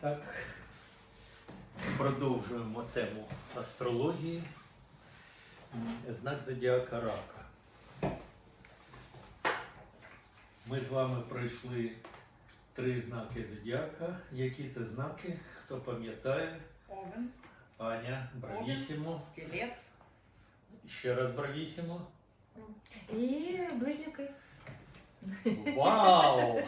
так, продовжуємо тему астрології. Знак зодіака рака. Ми з вами пройшли три знаки зодіака. Які це знаки? Хто пам'ятає? Овен, Аня, бравісімо. телец. Ще раз бравісімо. І близнюки. Вау!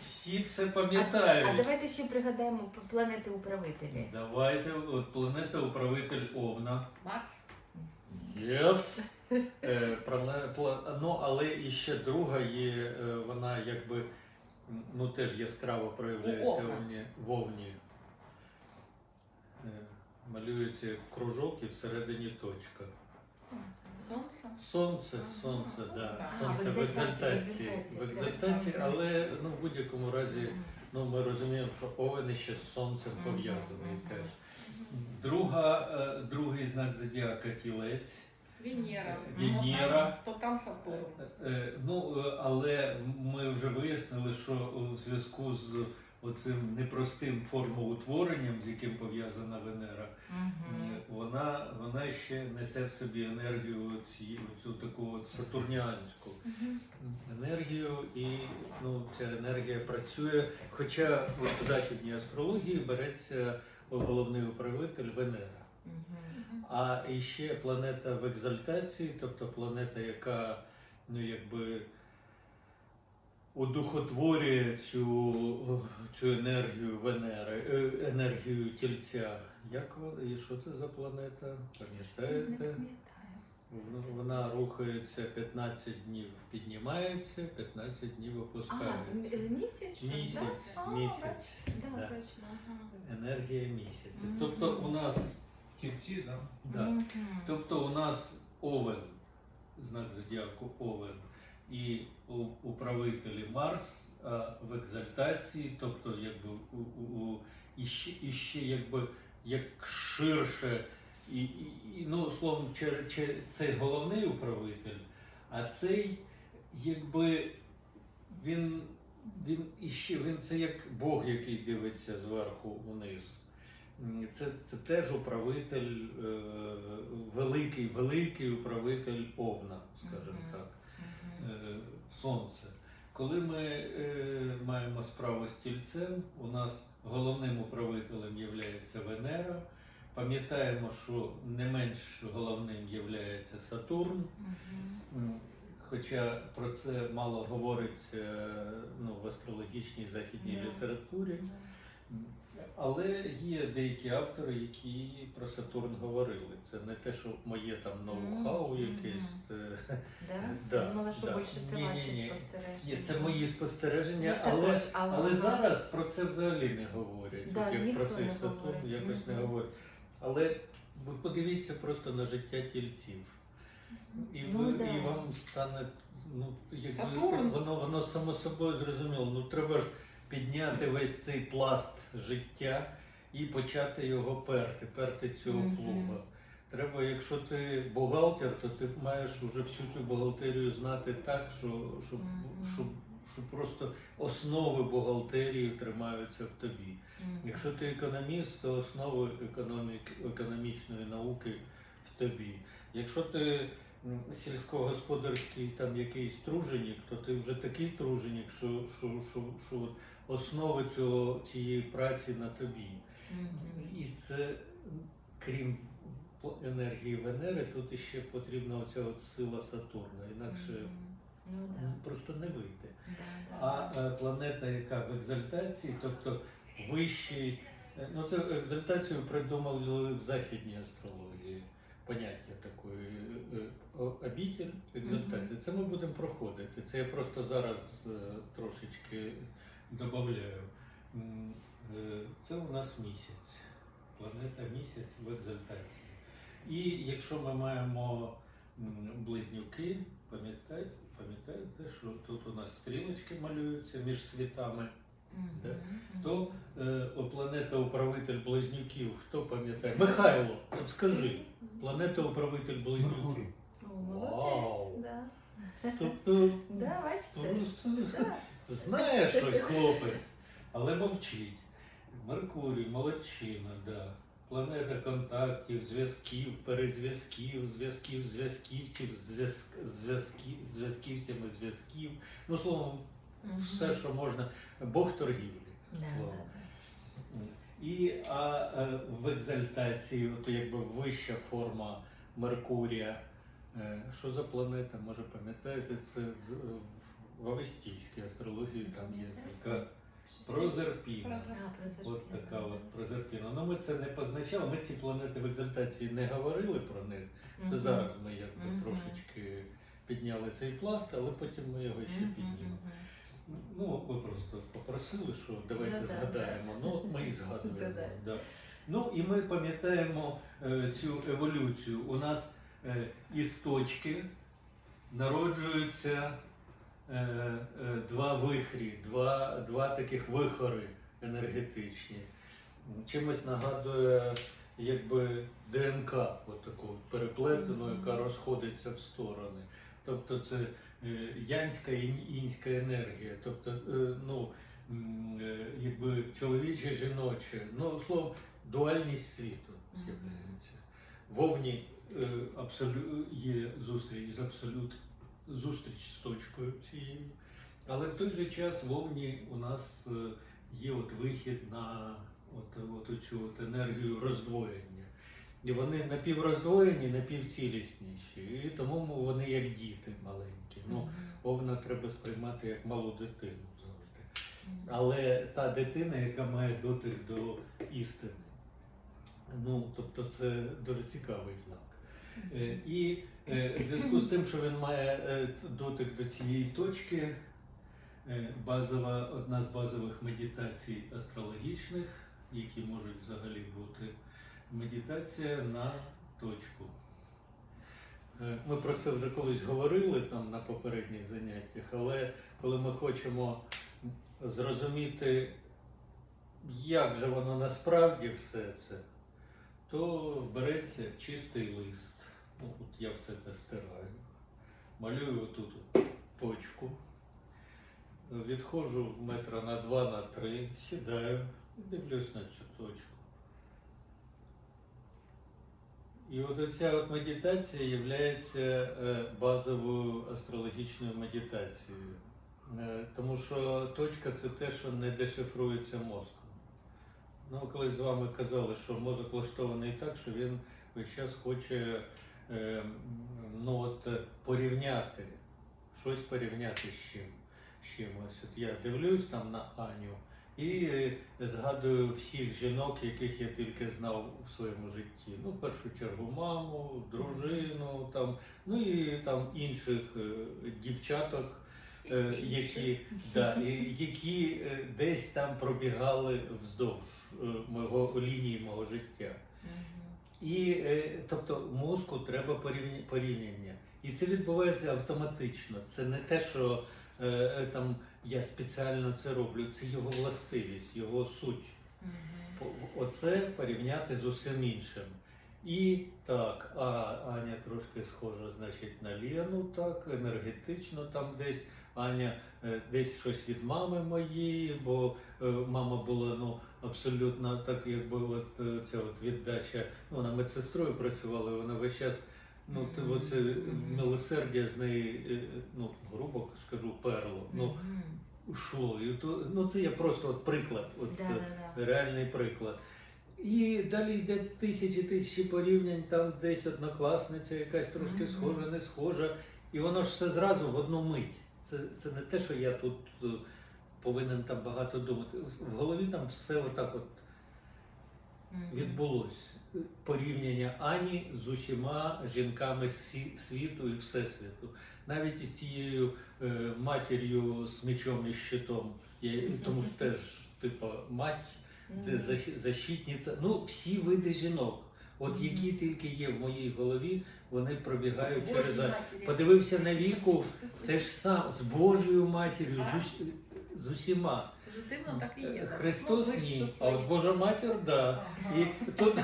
Всі все пам'ятають. А пам'ятають. давайте ще пригадаємо п- планети управителі. Давайте, от планета управитель Овна. Марс. Yes. Е, ну, але і ще друга є, е, вона якби ну, теж яскраво проявляється вовні. вовні. Е, малюється кружок і всередині точка. Солнце. Сонце, Ага. сонце, да. Сонце в в екзальтації, В екзальтації, але ну, в будь-якому разі ну, ми розуміємо, що овен ще з сонцем пов'язаний теж. Друга, е, другий знак зодіака тілець. Венера. Венера. Ну, То там Сатурн. Е, Ну, е, але ми вже вияснили, що в зв'язку з оцим непростим формоутворенням, з яким пов'язана Венера, е, вона, вона ще несе в собі енергію цю таку от сатурніанську енергію, і ну, ця енергія працює. Хоча в західній астрології береться головний управитель Венера. А і ще планета в екзальтації, тобто планета, яка ну, якби одухотворює цю, цю енергію Венери, е, енергію тільця. Як вона, і що це за планета? Пам'ятаєте? Вона- рухається 15 днів піднімається, 15 днів опускається. е, місяць? Місяць, да? Місяць. бачите, Да, да. точно. ага. Енергія місяця. Мгм. Тобто у нас тільці, да? Да. Мгм. Тобто у нас овен, знак зодіаку овен, і у- управителі Марс а в екзальтації, тобто якби у, у, у і, ще, якби як ширше, і, і, і ну словом, чер, чер, цей головний управитель, а цей якби він. Він іще він це як Бог, який дивиться зверху вниз. Це, це теж управитель, е, великий, великий управитель Овна, скажімо так, сонце. Коли ми е, маємо справу з тільцем, у нас головним управителем є Венера. Пам'ятаємо, що не менш головним є Сатурн. М, Хоча про це мало говориться ну, в астрологічній західній Да. літературі. Але є деякі автори, які про Сатурн говорили. Це не те, що моє там ноу-хау якесь. Це, Да? Да, Я думала, що да. більше це Ні, ні, ваші ні. спостереження. Ні, це мої спостереження, Ну, але, також, але, але ага. зараз про це взагалі не говорять. Да, як ніхто про цей не Сатурн говорить. якось не Мгм. говорять. Але ви подивіться просто на життя тільців. І, Ну, ви, да. і вам стане ну, якби, Сатурн. воно, воно само собою зрозуміло. Ну треба ж підняти весь цей пласт життя і почати його перти, перти цього плуга. Треба, якщо ти бухгалтер, то ти маєш уже всю цю бухгалтерію знати так, що, щоб, щоб, щоб просто основи бухгалтерії тримаються в тобі. Якщо ти економіст, то основи економік, економічної науки в тобі. Якщо ти сільськогосподарський там якийсь труженик, то ти вже такий труженик, що, що, що, що основи цього, цієї праці на тобі. Мгм. І це, крім енергії Венери, тут іще потрібна оця от сила Сатурна, інакше Мгм. Ну да. просто не вийде. Да, А да. е, планета, яка в екзальтації, тобто вищий, е, ну це екзальтацію придумали в західній астрології. Поняття такої е, обітель, екзальтація. Це ми будемо проходити. Це я просто зараз трошечки М, е, Це у нас місяць. Планета місяць в екзальтації. І якщо ми маємо близнюки, пам'ятаєте, пам'ятаєте, що тут у нас стрілочки малюються між світами, да. То е, планета управитель близнюків, хто пам'ятає? Михайло, от скажи, планета управитель близнюків. Вау. Тобто Да, бачите? Знає щось хлопець, але мовчить. Меркурій, молодчина, да. Планета контактів, зв'язків, перезв'язків, зв'язків, зв'язківців, зв'язк, зв'язків, зв'язківцями зв'язків. Ну, словом, все, що можна. Бог торгівлі. Словом. І а, е, в екзальтації, от якби вища форма Меркурія. Е, Що за планета? Може пам'ятаєте, це в, авестійській астрології там є така прозерпіна. От така от прозерпіна. Ну ми це не позначали. Ми ці планети в екзальтації не говорили про них. Це зараз ми якби трошечки підняли цей пласт, але потім ми його ще піднімемо. Ну, ви просто попросили, що давайте Ну, да, згадаємо. Ну, от ми і згадуємо. Да. Ну і ми пам'ятаємо е, цю еволюцію. У нас е, із точки народжуються два вихрі, два, два таких вихори енергетичні. Чимось нагадує якби ДНК, от таку переплетену, яка розходиться в сторони. Тобто це е, янська і інська енергія, тобто е, ну, е, якби чоловіче, жіноче, ну словом, дуальність світу з'являється. Вовні е, абсолю... є зустріч з абсолют, зустріч з точкою цією. Але в той же час вовні у нас е, є от вихід на от, от цю от енергію роздвоєння. І вони напівроздвоєні, напівцілісніші. І тому вони як діти маленькі. Ну. Овна треба сприймати як малу дитину завжди. Але та дитина, яка має дотик до істини. Ну, тобто це дуже цікавий знак. Е, І е, в зв'язку з тим, що він має е, дотик до цієї точки, базова, одна з базових медитацій астрологічних, які можуть взагалі бути, медитація на точку. Ми про це вже колись говорили там на попередніх заняттях, але коли ми хочемо зрозуміти, як же воно насправді все це, то береться чистий лист. От я все це стираю. Малюю отут точку. Відходжу метра на два, на три, сідаю і дивлюсь на цю точку. І от оця от медитація є базовою астрологічною медитацією. Е, Тому що точка це те, що не дешифрується мозком. Ну, колись з вами казали, що мозок влаштований так, що він весь час хоче е, ну, от, е, порівняти, щось порівняти з чим. з чимось. От я дивлюсь там на Аню і е, згадую всіх жінок, яких я тільки знав в своєму житті. Ну, в першу чергу, маму, дружину, там, ну і там інших е, дівчаток. Які, да, які десь там пробігали вздовж мого лінії мого життя. І е, тобто мозку треба порівняння. І це відбувається автоматично. Це не те, що е, е, там я спеціально це роблю, це його властивість, його суть. Угу. Оце порівняти з усім іншим. І так, а Аня трошки схожа, значить, на Лену, так, енергетично там десь. Аня е, десь щось від мами моєї, бо е, мама була ну, абсолютно так, якби от е, ця от віддача. Ну, вона медсестрою працювала, вона весь час. Ну, оце милосердя з неї, ну, грубо скажу, перло. Ну, йшло. І то, ну, це є просто от приклад. От, Да, да, да. реальний приклад. І далі йде тисячі тисячі порівнянь, там десь однокласниця якась трошки схожа, не схожа. І воно ж все зразу в одну мить. Це, це не те, що я тут е, повинен там багато думати. В голові там все отак от Мгм. відбулось. Порівняння Ані з усіма жінками світу і всесвіту. Навіть із цією е, матір'ю з мечом і щитом. Тому що теж, типу, мать защитниця. Ну, всі види жінок. От які тільки є в моїй голові, вони пробігають Божій через. матері. Подивився на віку, те ж сам з Божою матір'ю, з, ус- з усіма. Позитивно так і є. Христос Ну, ні, а от. Божа матір, да. Ага. І тут,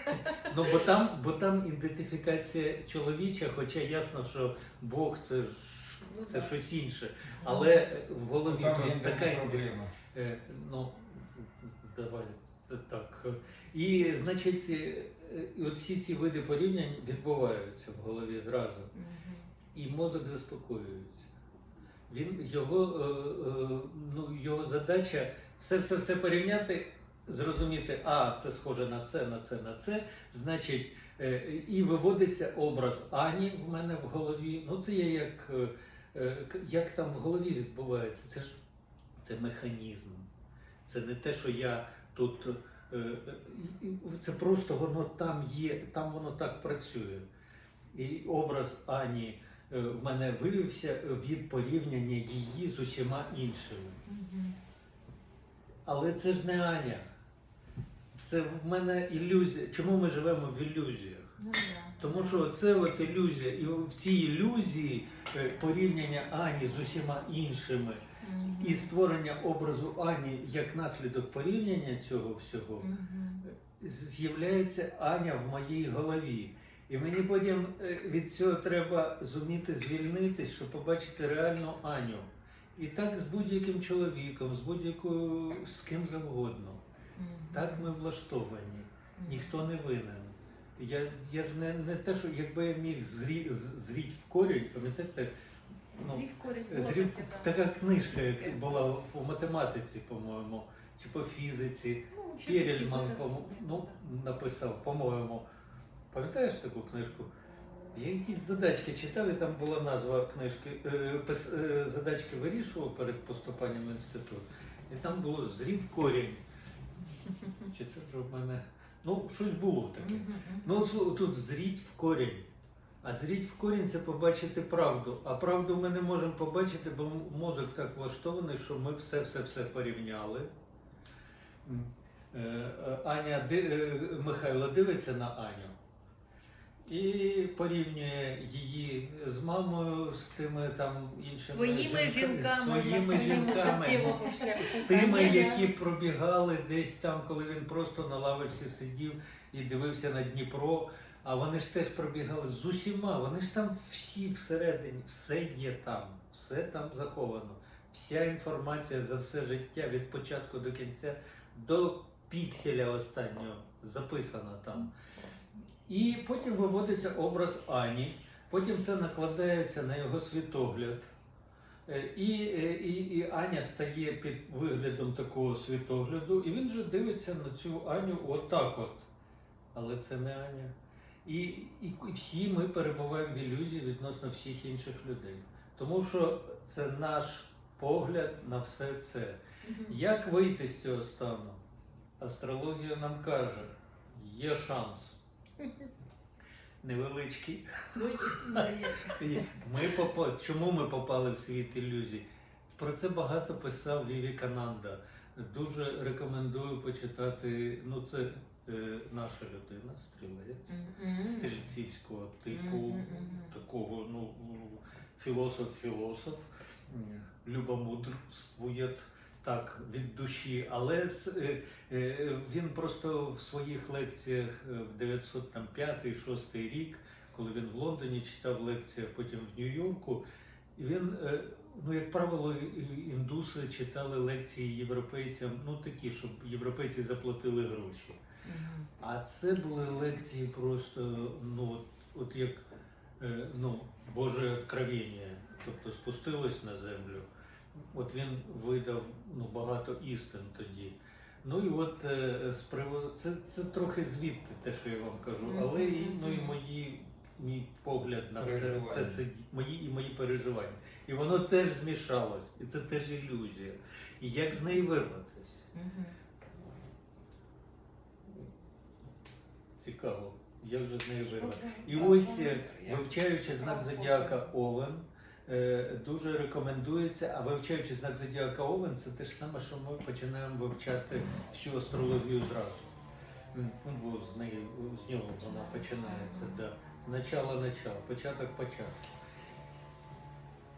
ну, бо там, бо там ідентифікація чоловіча, хоча ясно, що Бог це ж Ну, це щось інше. Але в голові Там така така ідентифікація. Е, ну, давай так. І, значить, е, е, от всі ці види порівнянь відбуваються в голові зразу. І мозок заспокоюється. Він, його, е, е, ну, його задача все-все-все порівняти, зрозуміти, а, це схоже на це, на це, на це. Значить, і виводиться образ Ані в мене в голові. Ну, це є як, як там в голові відбувається. Це ж це механізм. Це не те, що я тут. е, е, Це просто воно там є, там воно так працює. І образ Ані е, в мене виявився від порівняння її з усіма іншими. Але це ж не Аня. Це в мене ілюзія. Чому ми живемо в ілюзіях? Ну. Тому що це от ілюзія, і в цій ілюзії порівняння Ані з усіма іншими. І створення образу Ані як наслідок порівняння цього всього. З'являється Аня в моїй голові. І мені потім е, від цього треба зуміти звільнитись, щоб побачити реальну Аню. І так з будь-яким чоловіком, з будь-якою з ким завгодно. Так ми влаштовані. Ніхто не винен. Я, я ж не, не те, що якби я міг зрі, зріть в корінь, пам'ятаєте, ну, Зрів корінь зрів, логіки, да. така книжка як була по математиці, по-моєму, чи по фізиці. Ну, Перельман по, ну, написав, по-моєму. Пам'ятаєш таку книжку? Я якісь задачки читав, і там була назва книжки. Е, е, задачки вирішував перед поступанням в інститут. І там було зрів корінь. Чи це вже в мене? Ну, щось було таке. Ну, тут зріть в корінь. А зріть в корінь це побачити правду. А правду ми не можемо побачити, бо мозок так влаштований, що ми все-все-все порівняли. Е, е, Аня е, Михайло дивиться на Аню і порівнює її з мамою, з тими там іншими Своїми жінками, своїми жінками. З тими, які пробігали десь там, коли він просто на лавочці сидів і дивився на Дніпро. А вони ж теж пробігали з усіма. Вони ж там всі всередині, все є там, все там заховано. Вся інформація за все життя від початку до кінця до пікселя останнього записана там. І потім виводиться образ Ані, потім це накладається на його світогляд. Е, І, е, і, і Аня стає під виглядом такого світогляду, і він же дивиться на цю Аню отак от. Але це не Аня. І, і, і всі ми перебуваємо в ілюзії відносно всіх інших людей. Тому що це наш погляд на все це. Як вийти з цього стану? Астрологія нам каже, є шанс. Невеличкий. Ну, І Ми попа... Чому ми попали в світ ілюзій? Про це багато писав Віві Кананда. Дуже рекомендую почитати. Ну, це наша людина, стрілець, Мгм. стрільцівського типу, Мгм, мгм. такого, ну, філософ-філософ, любомудрствує так від душі, але це, е, е, він просто в своїх лекціях е, в 905-6 рік, коли він в Лондоні читав лекції, а потім в Нью-Йорку, він, е, ну, як правило, індуси читали лекції європейцям, ну такі, щоб європейці заплатили гроші. А це були лекції просто, ну, от, от як е, ну, Боже откровення, тобто спустилось на землю. От він видав ну, багато істин тоді. Ну і от е, з приводу, це, це трохи звідти те, що я вам кажу, але і, ну, і мої, мій погляд на все це, це мої і мої переживання. І воно теж змішалось, і це теж ілюзія. І як з неї вирватися? Цікаво, як же з нею вирватися? І ось, е, вивчаючи знак зодіака Овен, е, дуже рекомендується, а вивчаючи знак зодіака Овен, це те ж саме, що ми починаємо вивчати всю астрологію зразу. Ну, бо з неї з нього вона починається. Да. Начало начало, початок початку.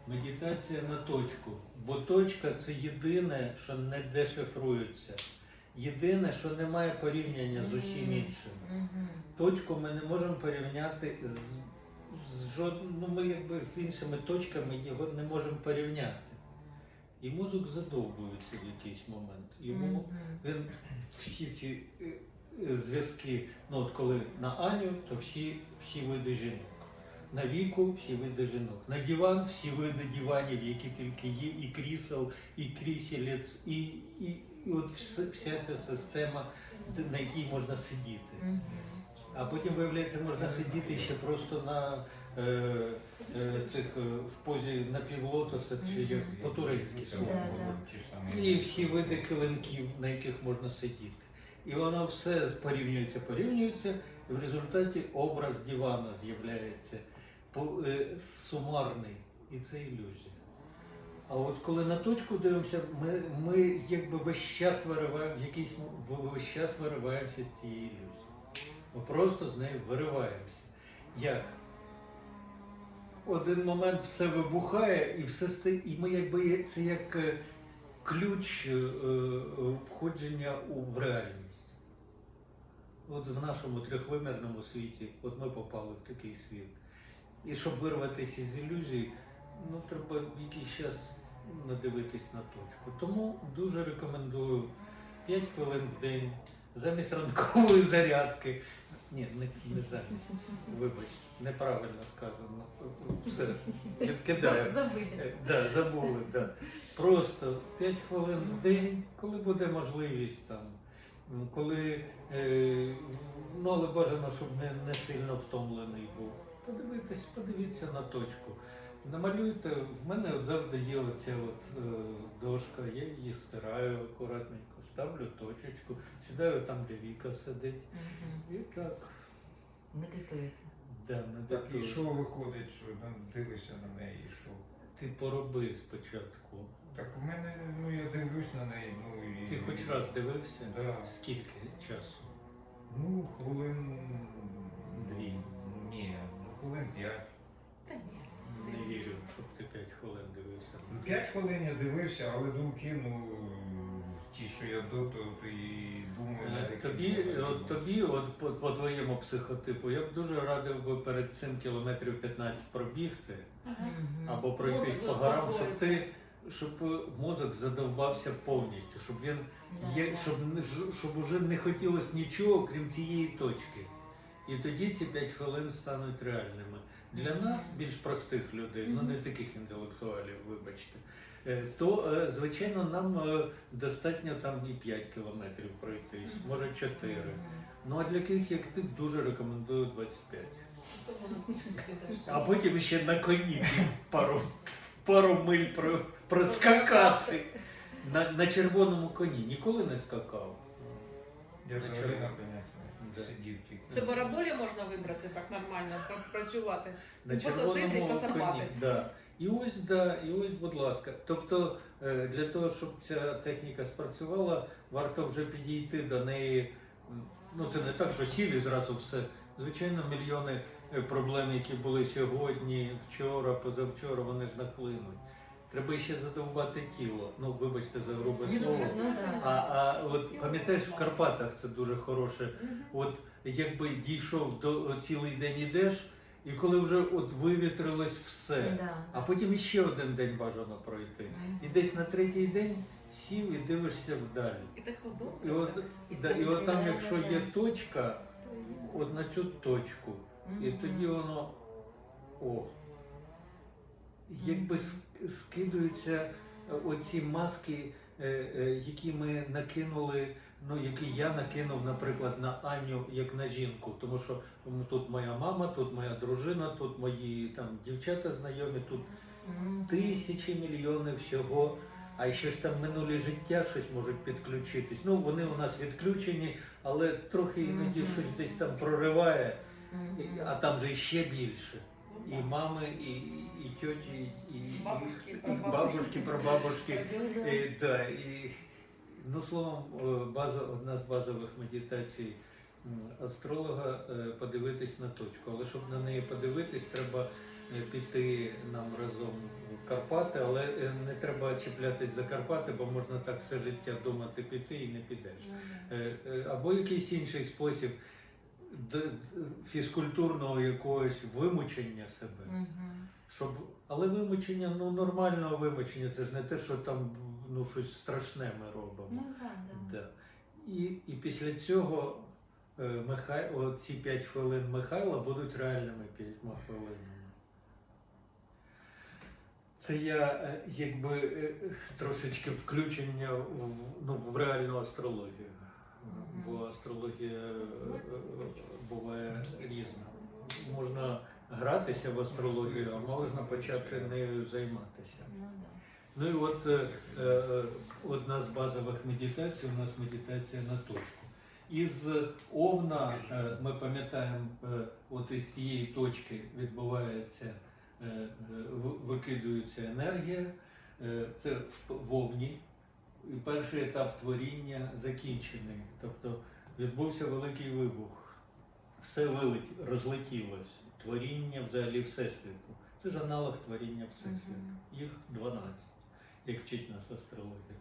Медитація на точку. Бо точка це єдине, що не дешифрується. Єдине, що немає порівняння з усім іншим точку ми не можемо порівняти з, з жод... ну, ми якби з іншими точками його не можемо порівняти. І мозок задовбується в якийсь момент. Йому він всі ці е, е, зв'язки, ну от коли на Аню, то всі, всі види жінок. На віку всі види жінок. На диван всі види диванів, які тільки є, і крісел, і кріселець, і, і, і от вся, вся ця система, на якій можна сидіти. А потім, виявляється, можна сидіти ще просто на е, е, цих е, в позі напівлотоса чи як по-турецьки. Да, да. І всі види килимків, на яких можна сидіти. І воно все порівнюється, порівнюється, і в результаті образ дивана з'являється по- е, сумарний, і це ілюзія. А от коли на точку дивимося, ми, ми якби весь час вириваємо, якийсь весь час вириваємося з цієї ілюзії. Ми просто з нею вириваємося. Як? Один момент все вибухає, і все сте- і ми якби це як е, ключ е, е, входження у в реальність. От в нашому трьохвимірному світі, от ми попали в такий світ. І щоб вирватися із ілюзій, ну треба якийсь час надивитись на точку. Тому дуже рекомендую 5 хвилин в день замість ранкової зарядки. Ні, не, не замість. Вибачте, неправильно сказано. Все, відкидаю. Забили. Е, Да, забули, да. Просто 5 хвилин в день, коли буде можливість там. Коли, е, ну але бажано, щоб не, не сильно втомлений був. Подивитись, подивіться на точку. Намалюйте, в мене от завжди є оця от, е, дошка, я її стираю акуратненько, ставлю точечку, сідаю там, де Віка сидить. Мгм. І так, Медитуєте. да, Так, і що виходить, що ну, дивишся на неї, і що? Ти пороби спочатку. Так у мене, ну я дивлюсь на неї, ну і. Ти хоч раз дивився? Да. Скільки часу? Ну, хвилин 5 хвилин я дивився, але думки, ну ті, що я до то і думаю, е, я тобі, от, е, тобі, от по, по твоєму психотипу, я б дуже радив би перед цим кілометрів 15 пробігти або пройтись по горам, щоб ти. Щоб е, мозок задовбався повністю, щоб він є, щоб щоб уже не хотілося нічого, крім цієї точки. І тоді ці 5 хвилин стануть реальними. Для нас, більш простих людей, ну не таких інтелектуалів, вибачте, е, то е, звичайно нам е, достатньо там і 5 кілометрів пройтись, може 4. Ну а для таких, як ти, дуже рекомендую 25. А потім ще на коні пару, пару миль проскакати. На, на червоному коні ніколи не скакав. Я На взагалі сидів тільки. Це бараболі можна вибрати так нормально, пра- працювати. На Посадити і червоному посапати. коні. Да. І ось, да, і ось, будь ласка. Тобто, е, для того, щоб ця техніка спрацювала, варто вже підійти до неї. м, Ну, це не так, що сів і зразу все. Звичайно, мільйони е, проблем, які були сьогодні, вчора, позавчора, вони ж нахлинуть. Треба ще задовбати тіло. Ну, вибачте за грубе слово. Ну. А, а от пам'ятаєш, в Карпатах це дуже хороше. От якби дійшов до цілий день ідеш, і коли вже от вивітрилось все, а потім іще один день бажано пройти. І десь на третій день сів і дивишся вдалі. І так І от. І да, і от там, якщо є точка, от на цю точку, і тоді воно о. Якби ск- скидаються е, оці маски, е, е, які ми накинули, ну які я накинув, наприклад, на Аню як на жінку. Тому що тут моя мама, тут моя дружина, тут мої там дівчата знайомі, тут тисячі мільйони всього. А ще ж там минулі життя щось можуть підключитись. Ну вони у нас відключені, але трохи іноді щось десь там прориває, а там же ще більше. І мами, і, і, тьоті, і, і, Бабушки, і, прабабушки. бабушки, прабабушки. Да. І, да, і, ну, словом, е, база, одна з базових медитацій м, астролога е, подивитись на точку. Але щоб на неї подивитись, треба е, піти нам разом в Карпати, але е, не треба чіплятись за Карпати, бо можна так все життя думати піти і не підеш. Е, е, Або якийсь інший спосіб фізкультурного якогось вимучення себе. Мгм. щоб. Але вимучення, ну нормального вимучення, це ж не те, що там ну, щось страшне ми робимо. Ну так, да. Да. І, і після цього е, Михай... о, ці 5 хвилин Михайла будуть реальними 5 хвилинами. Це я е, якби е, трошечки включення в, ну, в реальну астрологію. Бо астрологія е, е, буває різна. Можна гратися в астрологію, а можна почати нею займатися. Ну. Ну і от е, одна з базових медитацій у нас медитація на точку. Із овна ми пам'ятаємо, от із цієї точки відбувається, викидується енергія. Це в вовні. Перший етап творіння закінчений. Тобто відбувся великий вибух. Все вилетіло, розлетілось. Творіння взагалі Всесвіту. Це ж аналог творіння Всесвіту. Їх 12, як вчить нас астрологія.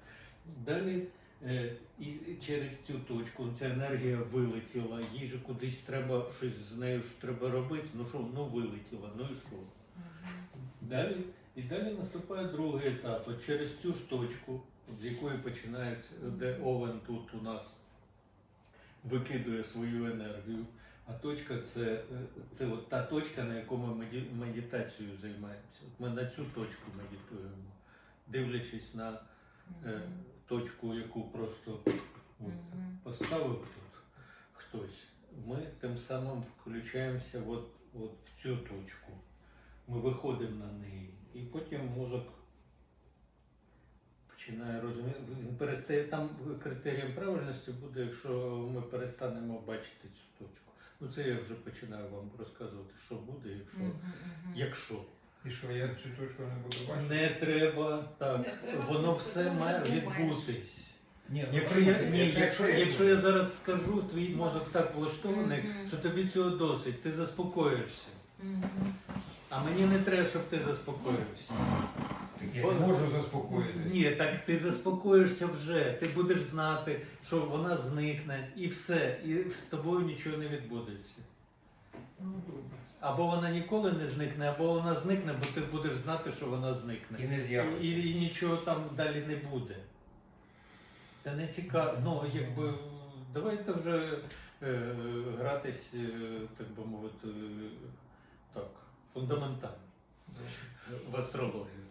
Далі е, і через цю точку ця енергія вилетіла, їй же кудись треба щось з нею ж треба робити. Ну що, ну вилетіла, ну і що? Далі, і далі наступає другий етап. От через цю ж точку, з якої починається, де овен тут у нас викидує свою енергію. А точка це, це от та точка, на яку ми медитацією займаємося. Ми на цю точку медитуємо, дивлячись на е, точку, яку просто от, поставив тут хтось, ми тим самим включаємося от, от в цю точку. Ми виходимо на неї. І потім мозок починає розуміти. Він перестає там критерієм правильності буде, якщо ми перестанемо бачити цю точку. Ну це я вже починаю вам розказувати, що буде, якщо. Мгм, мгм. Якщо І що, я цю точку не буду бачити? не треба, так, Не треба воно все має думаєш. відбутись. Ні, ну, Якщо я, ні, якщо, якщо я зараз скажу, твій мозок так влаштований, Мгм. що тобі цього досить, ти заспокоїшся. Мгм. А мені не треба, щоб ти заспокоївся. Так я не можу заспокоїтися. Ні, так ти заспокоїшся вже. Ти будеш знати, що вона зникне, і все, і з тобою нічого не відбудеться. Ну. Або вона ніколи не зникне, або вона зникне, бо ти будеш знати, що вона І зникне. не І, з'явиться. і, і нічого там далі не буде. Це не цікаво. Ну, якби давайте вже е, гратись, е, так би мовити, е, так, фундаментально в астрологію.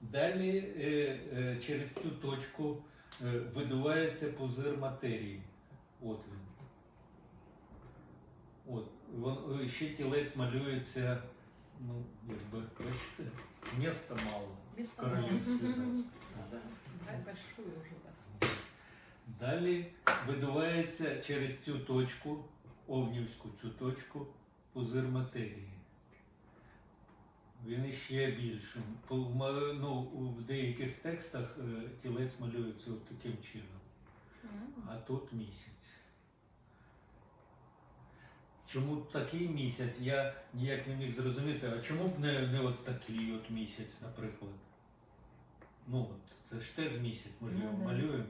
Далі е, е, через цю точку е, видувається пузир матерії. От він. От. Вон, ще тілець малюється, ну, якби, бачите, міста мало в королівстві. Далі видувається через цю точку, овнівську цю точку, пузир матерії. Він іще більшим. Ну, в деяких текстах е, тілець малюється от таким чином, а тут місяць. Чому такий місяць, я ніяк не міг зрозуміти, а чому б не, не от такий от місяць, наприклад? Ну, от, це ж теж місяць, ми ж Ну, його малюємо.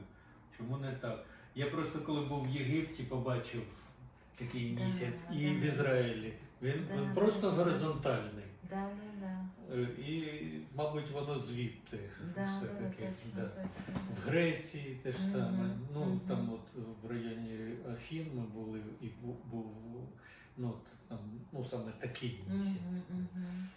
Чому не так? Я просто коли був в Єгипті, побачив такий місяць і в Ізраїлі. Він, він просто горизонтальний. Е, І, мабуть, воно звідти Да, да, все-таки. точно, да. точно. В Греції те ж саме. Ну мгм. там от в районі Афін ми були і був, ну, там, ну саме такий місяць. Мгм, мгм.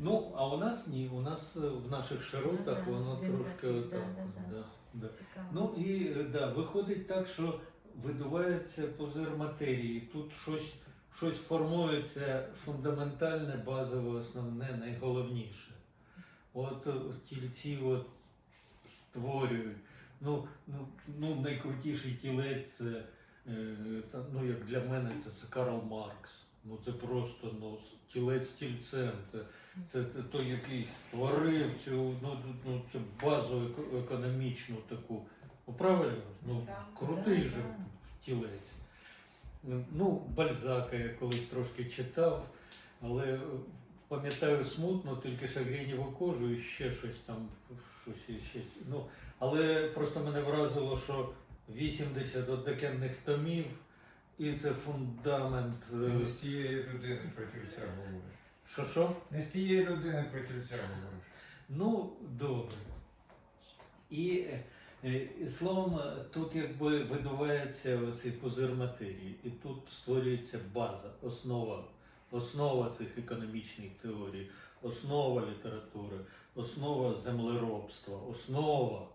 Ну, а у нас ні, у нас е, в наших широтах Ну, да, воно трошки такий, отак. да, да, да, да. Ну і е, да, виходить так, що видувається позир матерії. Тут щось, щось формується фундаментальне, базове, основне, найголовніше. От тільці от створюють. Ну, ну, ну найкрутіший тілець це, е, та, ну, як для мене, то це Карл Маркс. Ну це просто ну, тілець тільцем. Це, це, це той, який створив цю ну, ну, цю базу економічну таку. Ну правильно? Ну, крутий же тілець. Ну, Бальзака я колись трошки читав, але е, пам'ятаю смутно, тільки шагрінєву кожу і ще щось там, щось іще. Ну, але просто мене вразило, що 80 одекенних томів, і це фундамент. Це е, не з тієї людини про тільця говорить. Що що? Не з тієї людини про тільця говориш. Ну, добре. І е, словом, е, тут якби видувається оцей пузир матерії, і тут створюється база, основа, основа цих економічних теорій, основа літератури, основа землеробства, основа.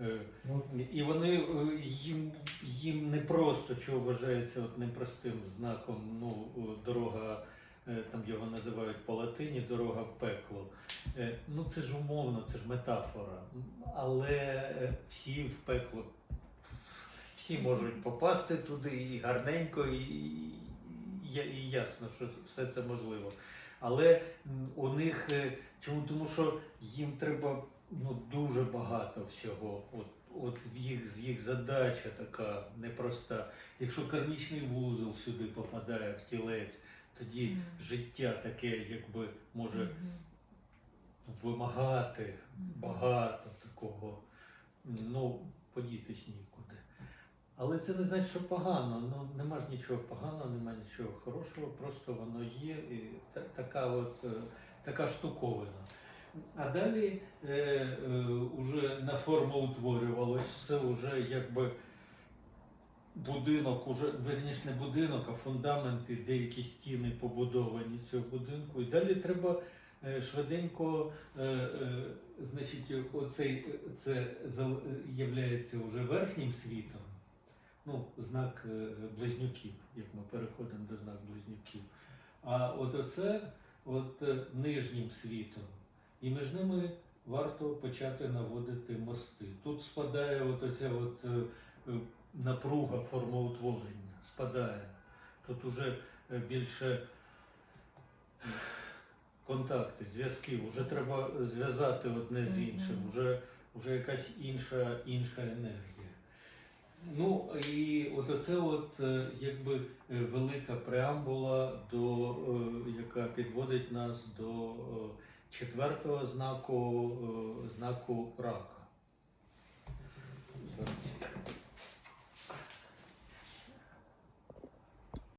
Е, Ну, І вони їм, їм не просто, що вважається от непростим знаком, ну, дорога, там його називають по латині, дорога в пекло. Е, Ну це ж умовно, це ж метафора. Але е, всі в пекло, всі можуть попасти туди і гарненько, і, і, ясно, що все це можливо. Але у них е, чому? Тому що їм треба ну, дуже багато всього. От, от їх, їх задача така непроста. Якщо кармічний вузол сюди попадає в тілець, тоді Мгм. життя таке, якби може Мгм. вимагати Мгм. багато такого, ну, подітись нікуди. Але це не значить, що погано. Ну, нема ж нічого поганого, нема нічого хорошого, просто воно є і та, така от е, така штуковина. А далі е, е, уже на форму утворювалось все вже якби будинок, уже верніше не будинок, а фундамент деякі стіни побудовані цього будинку. І далі треба е, швиденько, е, е, значить, оцей це являється вже верхнім світом. Ну, знак близнюків, як ми переходимо до знак близнюків. А от оце от нижнім світом. І між ними варто почати наводити мости. Тут спадає от оця от напруга формоутворення, спадає. Тут уже е, більше е, контакти, зв'язки. Вже треба зв'язати одне з іншим, вже, вже якась інша, інша енергія. Ну і от оце от е, якби велика преамбула, до, яка підводить нас до четвертого знаку, знаку рака.